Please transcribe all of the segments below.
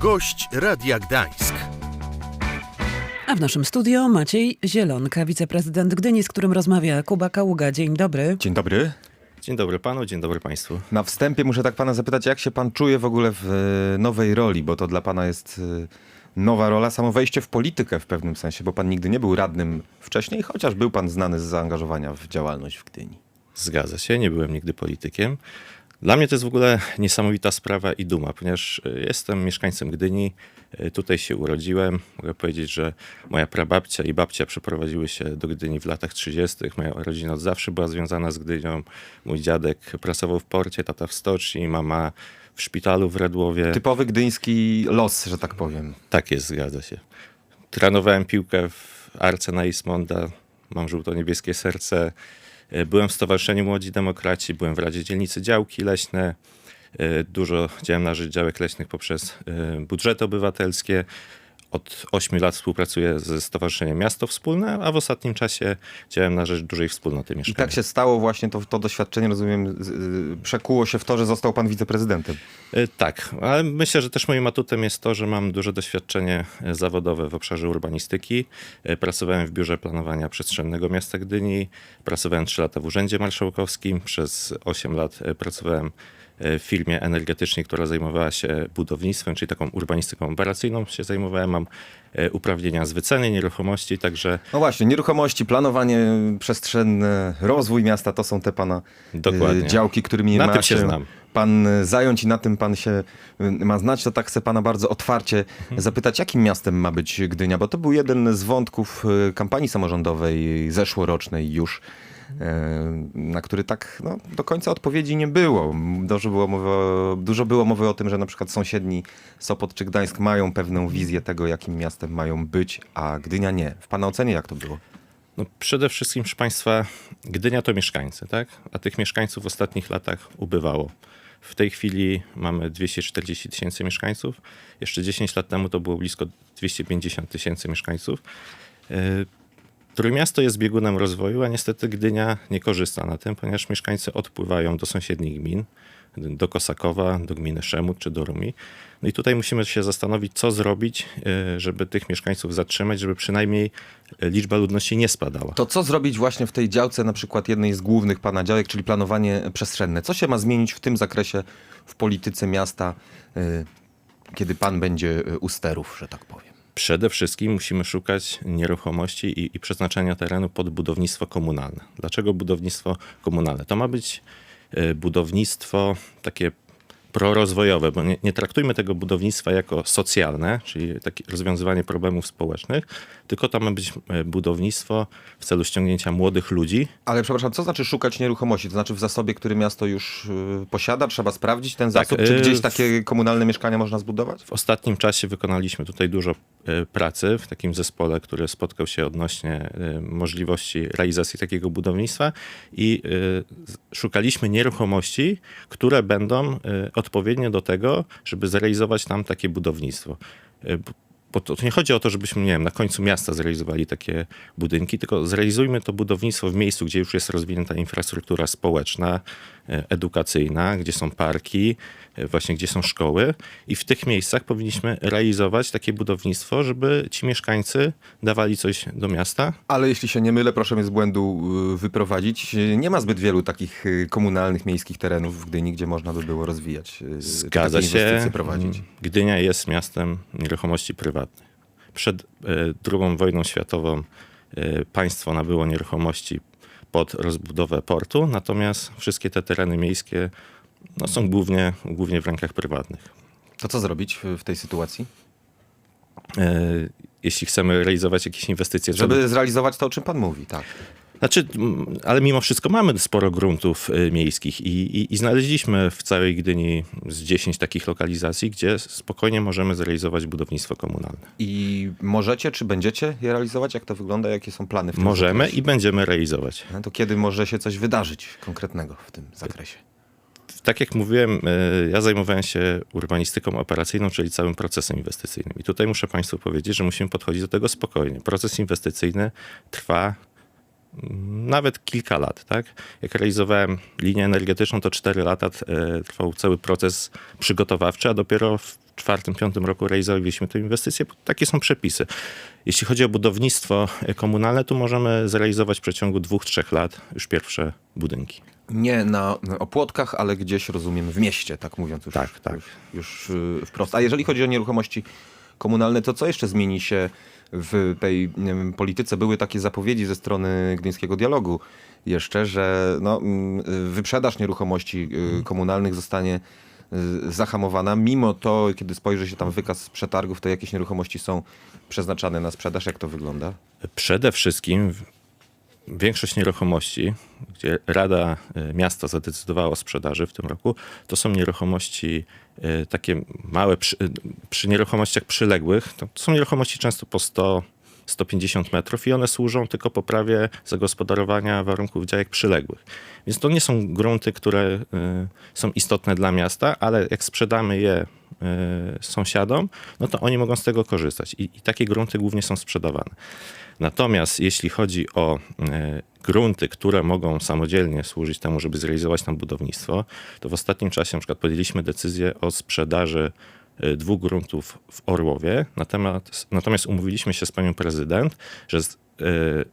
Gość Radia Gdańsk. A w naszym studio Maciej Zielonka, wiceprezydent Gdyni, z którym rozmawia Kuba Kaługa. Dzień dobry. Dzień dobry. Dzień dobry panu, dzień dobry państwu. Na wstępie muszę tak pana zapytać, jak się pan czuje w ogóle w e, nowej roli, bo to dla pana jest e, nowa rola, samo wejście w politykę w pewnym sensie, bo pan nigdy nie był radnym wcześniej, chociaż był pan znany z zaangażowania w działalność w Gdyni. Zgadza się, nie byłem nigdy politykiem. Dla mnie to jest w ogóle niesamowita sprawa i duma, ponieważ y, jestem mieszkańcem Gdyni, y, tutaj się urodziłem. Mogę powiedzieć, że moja prababcia i babcia przeprowadziły się do Gdyni w latach 30. Moja rodzina od zawsze była związana z Gdynią. Mój dziadek pracował w porcie, tata w stoczni, mama w szpitalu w Redłowie. Typowy gdyński los, że tak powiem. Tak jest, zgadza się. Trenowałem piłkę w Arce na Ismonda, mam żółto-niebieskie serce. E, Byłem w Stowarzyszeniu Młodzi Demokraci, byłem w Radzie Dzielnicy Działki Leśne. E, Dużo działałem na rzecz działek leśnych poprzez e, budżety obywatelskie. Od 8 lat współpracuję ze Stowarzyszeniem Miasto Wspólne, a w ostatnim czasie działałem na rzecz dużej wspólnoty I mieszkaniowej. tak się stało właśnie, to, to doświadczenie, rozumiem, przekuło się w to, że został pan wiceprezydentem. E, Tak, ale myślę, że też moim atutem jest to, że mam duże doświadczenie e, zawodowe w obszarze urbanistyki. E, Pracowałem w Biurze Planowania Przestrzennego Miasta Gdyni, pracowałem 3 lata w Urzędzie Marszałkowskim, przez 8 lat pracowałem firmie energetycznej, która zajmowała się budownictwem, czyli taką urbanistyką operacyjną się zajmowałem. Mam e, uprawnienia z wyceny nieruchomości, także No właśnie, nieruchomości, planowanie przestrzenne, rozwój miasta, to są te pana Dokładnie. y, działki, którymi Na ma się znam. pan zająć i na tym pan się ma znać, to tak chcę pana bardzo otwarcie Mhm. zapytać, jakim miastem ma być Gdynia, bo to był jeden z wątków kampanii samorządowej zeszłorocznej już, na który tak no, do końca odpowiedzi nie było. Dużo było, mowy, dużo było mowy o tym, że na przykład sąsiedni Sopot czy Gdańsk mają pewną wizję tego, jakim miastem mają być, a Gdynia nie. W pana ocenie jak to było? No przede wszystkim, proszę Państwa, Gdynia to mieszkańcy, tak? A tych mieszkańców w ostatnich latach ubywało. W tej chwili mamy 240 tysięcy mieszkańców. Jeszcze 10 lat temu to było blisko 250 tysięcy mieszkańców. Trójmiasto jest biegunem rozwoju, a niestety Gdynia nie korzysta na tym, ponieważ mieszkańcy odpływają do sąsiednich gmin, do Kosakowa, do gminy Szemut czy do Rumi. No i tutaj musimy się zastanowić, co zrobić, yy, żeby tych mieszkańców zatrzymać, żeby przynajmniej yy, liczba ludności nie spadała. To co zrobić właśnie w tej działce, na przykład jednej z głównych pana działek, czyli planowanie przestrzenne? Co się ma zmienić w tym zakresie w polityce miasta, y, kiedy pan będzie y, u sterów, że tak powiem? Przede wszystkim musimy szukać nieruchomości i, i przeznaczenia terenu pod budownictwo komunalne. Dlaczego budownictwo komunalne? To ma być e, budownictwo takie prorozwojowe, bo nie, nie traktujmy tego budownictwa jako socjalne, czyli takie rozwiązywanie problemów społecznych, tylko to ma być e, budownictwo w celu ściągnięcia młodych ludzi, Ale przepraszam, co znaczy szukać nieruchomości? To znaczy w zasobie, który miasto już y, posiada? Trzeba sprawdzić ten Tak, zasób? Czy y, gdzieś takie komunalne mieszkania można zbudować? W ostatnim czasie wykonaliśmy tutaj dużo e, pracy w takim zespole, który spotkał się odnośnie e, możliwości realizacji takiego budownictwa i szukaliśmy nieruchomości, które będą odpowiednie do tego, żeby zrealizować tam takie budownictwo. Bo to to nie chodzi o to, żebyśmy, nie wiem, na końcu miasta zrealizowali takie budynki, tylko zrealizujmy to budownictwo w miejscu, gdzie już jest rozwinięta infrastruktura społeczna, edukacyjna, gdzie są parki, e, właśnie gdzie są szkoły i w tych miejscach powinniśmy realizować takie budownictwo, żeby ci mieszkańcy dawali coś do miasta. Ale jeśli się nie mylę, proszę mnie z błędu y, wyprowadzić. Nie ma zbyt wielu takich y, komunalnych, miejskich terenów w Gdyni, gdzie można by było rozwijać, y, Zgadza się. prowadzić. Gdynia jest miastem nieruchomości prywatnych. Przed e, II wojną światową e, państwo nabyło nieruchomości pod rozbudowę portu, natomiast wszystkie te tereny miejskie no, są głównie, głównie w rękach prywatnych. To co zrobić w, tej sytuacji? E, Jeśli chcemy realizować jakieś inwestycje, żeby Żeby zrealizować to, o czym pan mówi, tak. Znaczy, ale mimo wszystko mamy sporo gruntów y, miejskich i, i, i znaleźliśmy w całej Gdyni z 10 takich lokalizacji, gdzie spokojnie możemy zrealizować budownictwo komunalne. I możecie, czy będziecie je realizować? Jak to wygląda? Jakie są plany w tym Możemy zakresie? i będziemy realizować. No to kiedy może się coś wydarzyć konkretnego w tym zakresie? Tak jak mówiłem, y, ja zajmowałem się urbanistyką operacyjną, czyli całym procesem inwestycyjnym. I tutaj muszę Państwu powiedzieć, że musimy podchodzić do tego spokojnie. Proces inwestycyjny trwa nawet kilka lat. Tak? Jak realizowałem linię energetyczną, to 4 lata e, trwał cały proces przygotowawczy, a dopiero w 2004-2005 roku realizowaliśmy tę inwestycję, bo takie są przepisy. Jeśli chodzi o budownictwo e, komunalne, to możemy zrealizować w przeciągu dwóch, trzech lat już pierwsze budynki. Nie na opłotkach, ale gdzieś, rozumiem, w mieście, tak mówiąc już, Tak, tak. już, już y, wprost. A jeżeli chodzi o nieruchomości komunalne, to co jeszcze zmieni się w tej wiem, polityce? Były takie zapowiedzi ze strony Gdyńskiego Dialogu jeszcze, że no, mm, wyprzedaż nieruchomości y, komunalnych zostanie y, zahamowana. Mimo to, kiedy spojrzy się tam wykaz przetargów, to jakieś nieruchomości są przeznaczane na sprzedaż. Jak to wygląda? Przede wszystkim większość nieruchomości, gdzie Rada e, Miasta zadecydowała o sprzedaży w tym roku, to są nieruchomości e, takie małe, przy, e, przy nieruchomościach przyległych. To są nieruchomości często po 100 150 metrów i one służą tylko poprawie zagospodarowania warunków działek przyległych. Więc to nie są grunty, które y, są istotne dla miasta, ale jak sprzedamy je y, sąsiadom, no to oni mogą z tego korzystać. I, i takie grunty głównie są sprzedawane. Natomiast jeśli chodzi o e, grunty, które mogą samodzielnie służyć temu, żeby zrealizować tam budownictwo, to w ostatnim czasie na przykład podjęliśmy decyzję o sprzedaży dwóch gruntów w Orłowie. Natomiast, natomiast umówiliśmy się z panią prezydent, że z, e,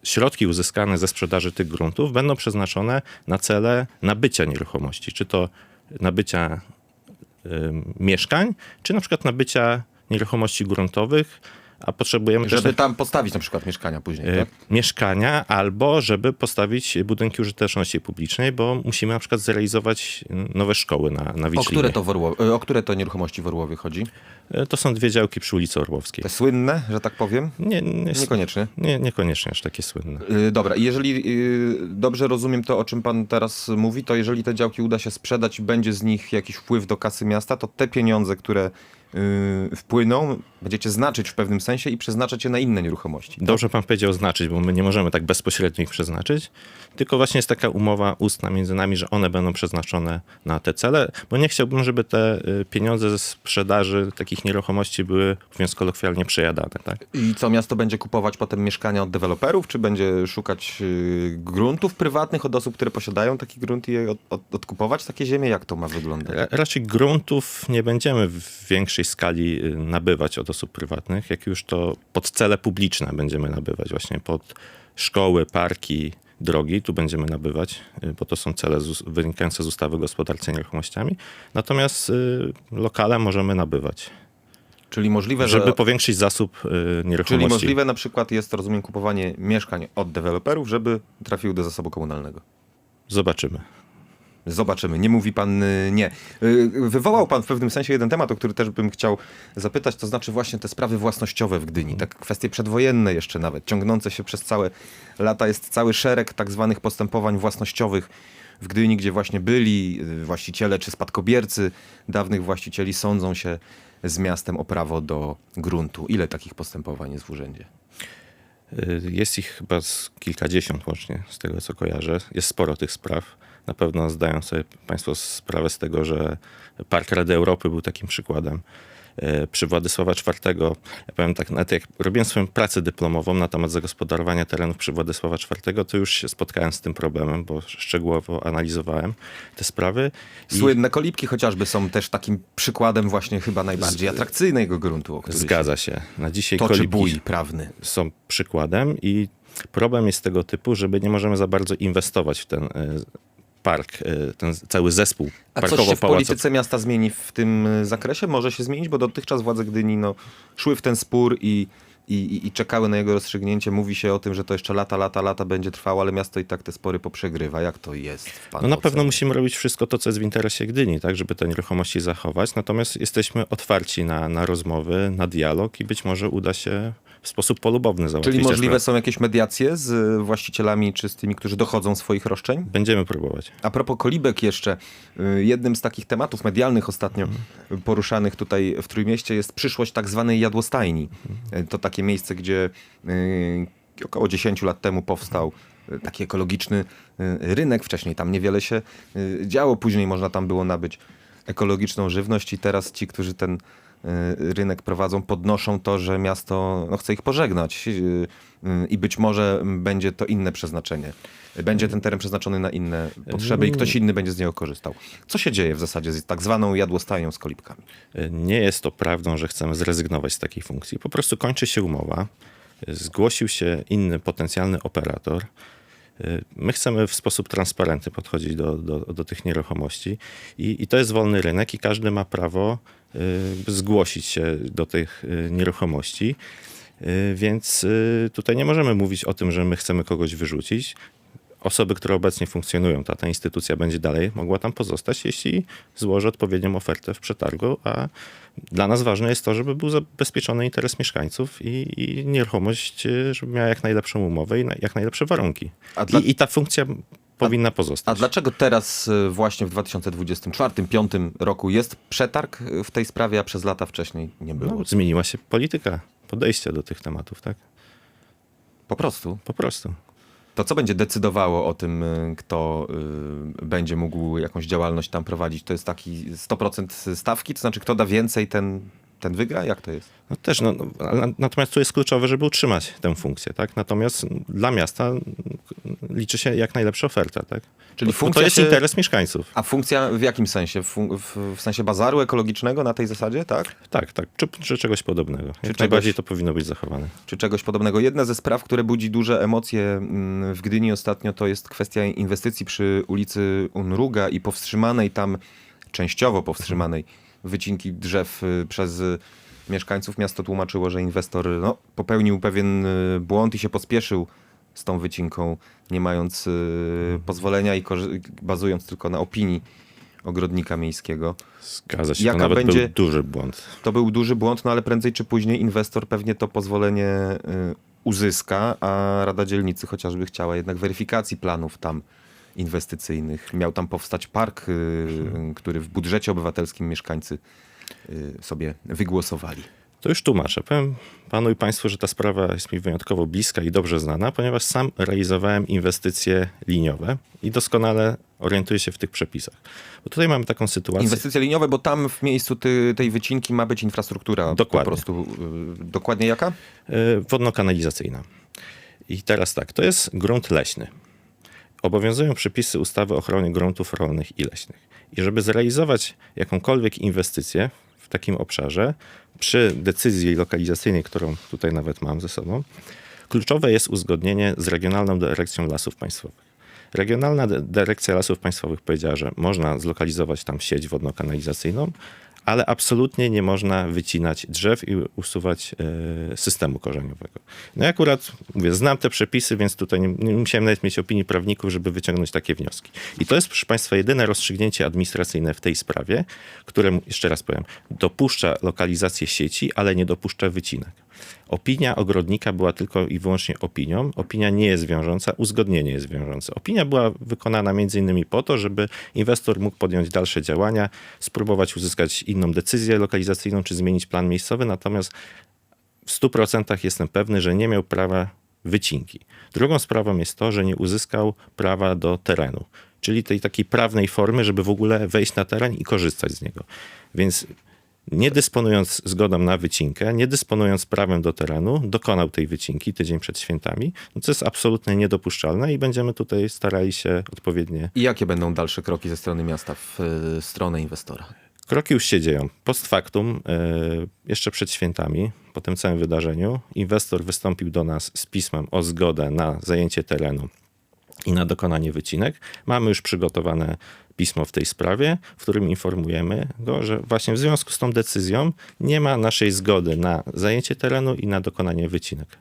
środki uzyskane ze sprzedaży tych gruntów będą przeznaczone na cele nabycia nieruchomości, czy to nabycia y, mieszkań, czy na przykład nabycia nieruchomości gruntowych, a potrzebujemy też Żeby tam postawić na przykład mieszkania później, e, tak? mieszkania albo żeby postawić budynki użyteczności publicznej, bo musimy na przykład zrealizować nowe szkoły na, na O Wiczlinie. które, to Orłowie, o które to nieruchomości w Orłowie chodzi? E, To są dwie działki przy ulicy Orłowskiej. Te słynne, że tak powiem? Nie, nie, Niekoniecznie. nie, niekoniecznie aż takie słynne. Yy, Dobra, i jeżeli yy, dobrze rozumiem to, o czym pan teraz mówi, to jeżeli te działki uda się sprzedać i będzie z nich jakiś wpływ do kasy miasta, to te pieniądze, które wpłyną, będziecie znaczyć w pewnym sensie i przeznaczać je na inne nieruchomości. Dobrze pan powiedział znaczyć, bo my nie możemy tak bezpośrednio ich przeznaczyć, tylko właśnie jest taka umowa ustna między nami, że one będą przeznaczone na te cele, bo nie chciałbym, żeby te y, pieniądze ze sprzedaży takich nieruchomości były, mówiąc kolokwialnie, przejadane. Tak? I co, miasto będzie kupować potem mieszkania od deweloperów, czy będzie szukać yy, gruntów prywatnych od osób, które posiadają taki grunt i od, od, odkupować takie ziemie? Jak to ma wyglądać? Ra- Raczej gruntów nie będziemy w większej skali y, nabywać od osób prywatnych, jak już to pod cele publiczne będziemy nabywać, właśnie pod szkoły, parki, drogi, tu będziemy nabywać, y, bo to są cele z, wynikające z ustawy o gospodarce nieruchomościami. Natomiast y, lokale możemy nabywać, Czyli możliwe, żeby że... powiększyć zasób y, nieruchomości. Czyli możliwe na przykład jest, rozumiem, kupowanie mieszkań od deweloperów, żeby trafiły do zasobu komunalnego. Zobaczymy. Zobaczymy. Nie mówi pan y, nie. Y, Wywołał pan w pewnym sensie jeden temat, o który też bym chciał zapytać, to znaczy właśnie te sprawy własnościowe w Gdyni. Tak kwestie przedwojenne jeszcze nawet, ciągnące się przez całe lata. Jest cały szereg tak zwanych postępowań własnościowych w Gdyni, gdzie właśnie byli y, właściciele czy spadkobiercy dawnych właścicieli sądzą się z miastem o prawo do gruntu. Ile takich postępowań jest w urzędzie? Jest ich chyba z kilkadziesiąt łącznie, z tego co kojarzę. Jest sporo tych spraw. Na pewno zdają sobie Państwo sprawę z tego, że Park Rady Europy był takim przykładem. Y, Przy Władysława IV, ja powiem tak, nawet jak robiłem swoją pracę dyplomową na temat zagospodarowania terenów przy Władysława IV, to już się spotkałem z tym problemem, bo szczegółowo analizowałem te sprawy. I- Słynne kolibki chociażby są też takim przykładem właśnie chyba najbardziej atrakcyjnego gruntu, Zgadza się. Na dzisiaj toczy kolibki- bój prawny. są przykładem i problem jest tego typu, żeby nie możemy za bardzo inwestować w ten e, park, e, ten cały zespół A coś się w polityce miasta zmieni w tym y, zakresie? Może się zmienić, bo dotychczas władze Gdyni no, szły w ten spór i, i, i- czekały na jego rozstrzygnięcie. Mówi się o tym, że to jeszcze lata, lata, lata będzie trwało, ale miasto i tak te spory poprzegrywa. Jak to jest No na pewno musimy robić wszystko to, co jest w interesie Gdyni, tak, żeby te nieruchomości zachować. Natomiast jesteśmy otwarci na, na rozmowy, na dialog i być może uda się w sposób polubowny załatwić Czyli możliwe są jakieś mediacje z właścicielami czy z tymi, którzy dochodzą swoich roszczeń? Będziemy próbować. A propos kolibek jeszcze, y, jednym z takich tematów medialnych ostatnio poruszanych tutaj w Trójmieście jest przyszłość tak zwanej jadłostajni. Y, To takie miejsce, gdzie y, około 10 lat temu powstał taki ekologiczny rynek. Wcześniej tam niewiele się działo, później można tam było nabyć ekologiczną żywność i teraz ci, którzy ten rynek prowadzą, podnoszą to, że miasto no, chce ich pożegnać y, y, i być może będzie to inne przeznaczenie. Będzie ten teren przeznaczony na inne potrzeby i ktoś inny będzie z niego korzystał. Co się dzieje w zasadzie z tak zwaną jadłostają z kolibkami? Nie jest to prawdą, że chcemy zrezygnować z takiej funkcji. Po prostu kończy się umowa. Zgłosił się inny potencjalny operator. My chcemy w sposób transparentny podchodzić do, do, do tych nieruchomości i, i to jest wolny rynek i każdy ma prawo y, zgłosić się do tych y, nieruchomości. Y, Więc y, tutaj nie możemy mówić o tym, że my chcemy kogoś wyrzucić. Osoby, które obecnie funkcjonują, ta, ta instytucja będzie dalej mogła tam pozostać, jeśli złoży odpowiednią ofertę w przetargu, a dla nas ważne jest to, żeby był zabezpieczony interes mieszkańców i, i nieruchomość, y, żeby miała jak najlepszą umowę i na, jak najlepsze warunki. Dla- I, I ta funkcja powinna pozostać. A dlaczego teraz y, właśnie w 2024-2025 roku jest przetarg y, w tej sprawie, a przez lata wcześniej nie było? no, zmieniła się polityka podejścia do tych tematów, tak? Po prostu. Po prostu. To co będzie decydowało o tym, y, kto y, będzie mógł jakąś działalność tam prowadzić? To jest taki 100% stawki? To znaczy, kto da więcej, ten, ten wygra? Jak to jest? No też, no, no, natomiast tu jest kluczowe, żeby utrzymać tę funkcję, tak? Natomiast dla miasta liczy się jak najlepsza oferta, tak? Czyli Bo- bo funkcja to jest się- interes mieszkańców. A funkcja w jakim sensie? W, fun- w, w sensie bazaru ekologicznego na tej zasadzie, tak? Tak, tak, czy, czy czegoś podobnego. Jak czegoś- najbardziej to powinno być zachowane. Czy czegoś podobnego? Jedna ze spraw, które budzi duże emocje mm, w Gdyni ostatnio, to jest kwestia inwestycji przy ulicy Unruga i powstrzymanej tam, częściowo powstrzymanej wycinki drzew y, przez mieszkańców. Miasto tłumaczyło, że inwestor no, popełnił pewien y, błąd i się pospieszył z tą wycinką, nie mając y, pozwolenia i bazując tylko na opinii ogrodnika miejskiego. Zgadza się, Jaka to nawet będzie- był duży błąd. To był duży błąd, no ale prędzej czy później inwestor pewnie to pozwolenie y, uzyska, a Rada Dzielnicy chociażby chciała jednak weryfikacji planów tam inwestycyjnych. Miał tam powstać park, y, y, który w budżecie obywatelskim mieszkańcy y, sobie wygłosowali. To już tłumaczę. Powiem panu i państwu, że ta sprawa jest mi wyjątkowo bliska i dobrze znana, ponieważ sam realizowałem inwestycje liniowe i doskonale orientuję się w tych przepisach. Bo tutaj mamy taką sytuację. Inwestycje liniowe, bo tam w miejscu ty, tej wycinki ma być infrastruktura Dokładnie. po prostu. y, Dokładnie jaka? y, wodno-kanalizacyjna. I teraz tak, to jest grunt leśny. Obowiązują przepisy ustawy o ochronie gruntów rolnych i leśnych. I żeby zrealizować jakąkolwiek inwestycję w takim obszarze, przy decyzji lokalizacyjnej, którą tutaj nawet mam ze sobą, kluczowe jest uzgodnienie z Regionalną Dyrekcją Lasów Państwowych. Regionalna Dy- Dyrekcja Lasów Państwowych powiedziała, że można zlokalizować tam sieć wodno-kanalizacyjną, ale absolutnie nie można wycinać drzew i usuwać e, systemu korzeniowego. No i akurat, mówię, znam te przepisy, więc tutaj nie musiałem nawet mieć opinii prawników, żeby wyciągnąć takie wnioski. I to jest, proszę Państwa, jedyne rozstrzygnięcie administracyjne w tej sprawie, które, jeszcze raz powiem, dopuszcza lokalizację sieci, ale nie dopuszcza wycinek. Opinia ogrodnika była tylko i wyłącznie opinią. Opinia nie jest wiążąca, uzgodnienie jest wiążące. Opinia była wykonana między innymi po to, żeby inwestor mógł podjąć dalsze działania, spróbować uzyskać inną decyzję lokalizacyjną czy zmienić plan miejscowy, natomiast w 100% jestem pewny, że nie miał prawa wycinki. Drugą sprawą jest to, że nie uzyskał prawa do terenu, czyli tej takiej prawnej formy, żeby w ogóle wejść na teren i korzystać z niego. Więc nie dysponując zgodą na wycinkę, nie dysponując prawem do terenu, dokonał tej wycinki tydzień przed świętami, no co jest absolutnie niedopuszczalne i będziemy tutaj starali się odpowiednie. I jakie będą dalsze kroki ze strony miasta w y, stronę inwestora? Kroki już się dzieją. Post factum, e, jeszcze przed świętami, po tym całym wydarzeniu, inwestor wystąpił do nas z pismem o zgodę na zajęcie terenu i na dokonanie wycinek. Mamy już przygotowane pismo w tej sprawie, w którym informujemy go, że właśnie w związku z tą decyzją nie ma naszej zgody na zajęcie terenu i na dokonanie wycinek.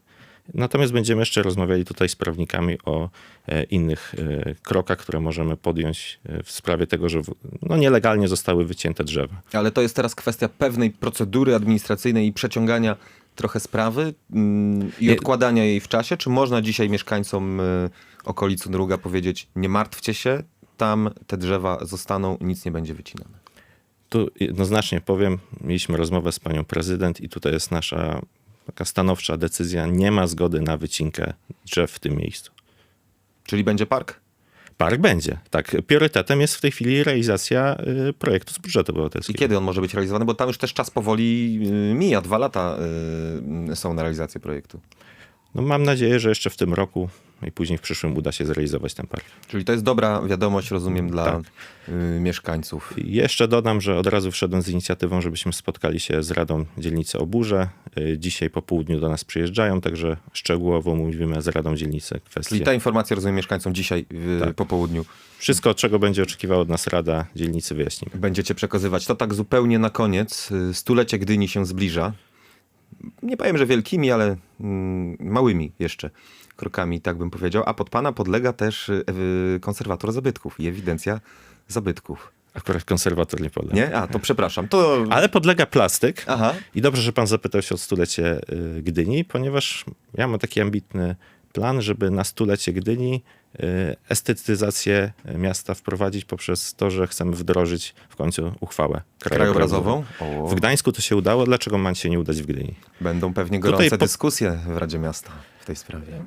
Natomiast będziemy jeszcze rozmawiali tutaj z prawnikami o e, innych e, krokach, które możemy podjąć e, w sprawie tego, że no, nielegalnie zostały wycięte drzewa. Ale to jest teraz kwestia pewnej procedury administracyjnej i przeciągania trochę sprawy mm, i odkładania jej w czasie? Czy można dzisiaj mieszkańcom okolicy Druga powiedzieć, nie martwcie się, tam te drzewa zostaną, nic nie będzie wycinane? Tu jednoznacznie powiem, mieliśmy rozmowę z panią prezydent i tutaj jest nasza taka stanowcza decyzja, nie ma zgody na wycinkę drzew w tym miejscu. Czyli będzie park? Park będzie, tak. Priorytetem jest w tej chwili realizacja y, projektu z budżetu I obywatelskiego. kiedy on może być realizowany? Bo tam już też czas powoli y, mija, dwa lata y, są na realizację projektu. No, mam nadzieję, że jeszcze w tym roku i później w przyszłym uda się zrealizować ten park. Czyli to jest dobra wiadomość, rozumiem, dla Tak. y, mieszkańców. Jeszcze dodam, że od razu wszedłem z inicjatywą, żebyśmy spotkali się z Radą Dzielnicy Oburze. Y, Dzisiaj po południu do nas przyjeżdżają, także szczegółowo mówimy z Radą Dzielnicy kwestie. Czyli ta informacja, rozumiem, mieszkańcom dzisiaj y, Tak. po południu Wszystko, czego będzie oczekiwała od nas Rada Dzielnicy wyjaśnimy. będziecie przekazywać. To tak zupełnie na koniec. Stulecie Gdyni się zbliża. Nie powiem, że wielkimi, ale mm, małymi jeszcze krokami, tak bym powiedział. A pod pana podlega też y, konserwator zabytków i ewidencja zabytków. Akurat konserwator nie podlega. Nie? A, to przepraszam. To... Ale podlega plastyk. Aha. I dobrze, że pan zapytał się o stulecie y, Gdyni, ponieważ ja mam taki ambitny plan, żeby na stulecie Gdyni y, estetyzację miasta wprowadzić poprzez to, że chcemy wdrożyć w końcu uchwałę krajobrazową. Krajobrazową? W Gdańsku to się udało, dlaczego ma się nie udać w Gdyni? Będą pewnie Tutaj gorące po- dyskusje w Radzie Miasta w tej sprawie.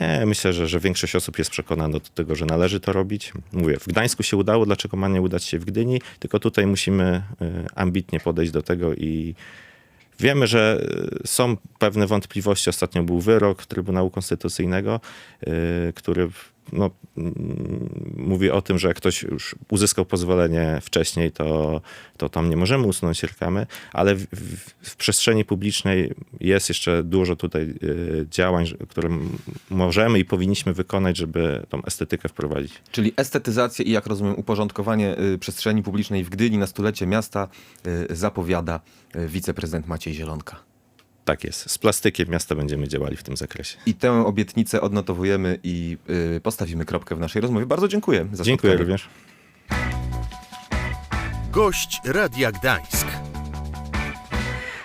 Nie, myślę, że, że większość osób jest przekonana do tego, że należy to robić. Mówię, w Gdańsku się udało, dlaczego ma nie udać się w Gdyni? Tylko tutaj musimy y, ambitnie podejść do tego i wiemy, że y, są pewne wątpliwości. Ostatnio był wyrok Trybunału Konstytucyjnego, y, który no, mm, mówi o tym, że jak ktoś już uzyskał pozwolenie wcześniej, to, to tam nie możemy usunąć reklamy, ale w, w, w przestrzeni publicznej jest jeszcze dużo tutaj y, działań, które możemy i powinniśmy wykonać, żeby tą estetykę wprowadzić. Czyli estetyzację i, jak rozumiem, uporządkowanie y, przestrzeni publicznej w Gdyni na stulecie miasta y, zapowiada wiceprezydent Maciej Zielonka. Tak jest. Z plastykiem miasta będziemy działali w tym zakresie. I tę obietnicę odnotowujemy i y, postawimy kropkę w naszej rozmowie. Bardzo dziękuję za Dziękuję spotkanie. również. Gość Radia Gdańsk.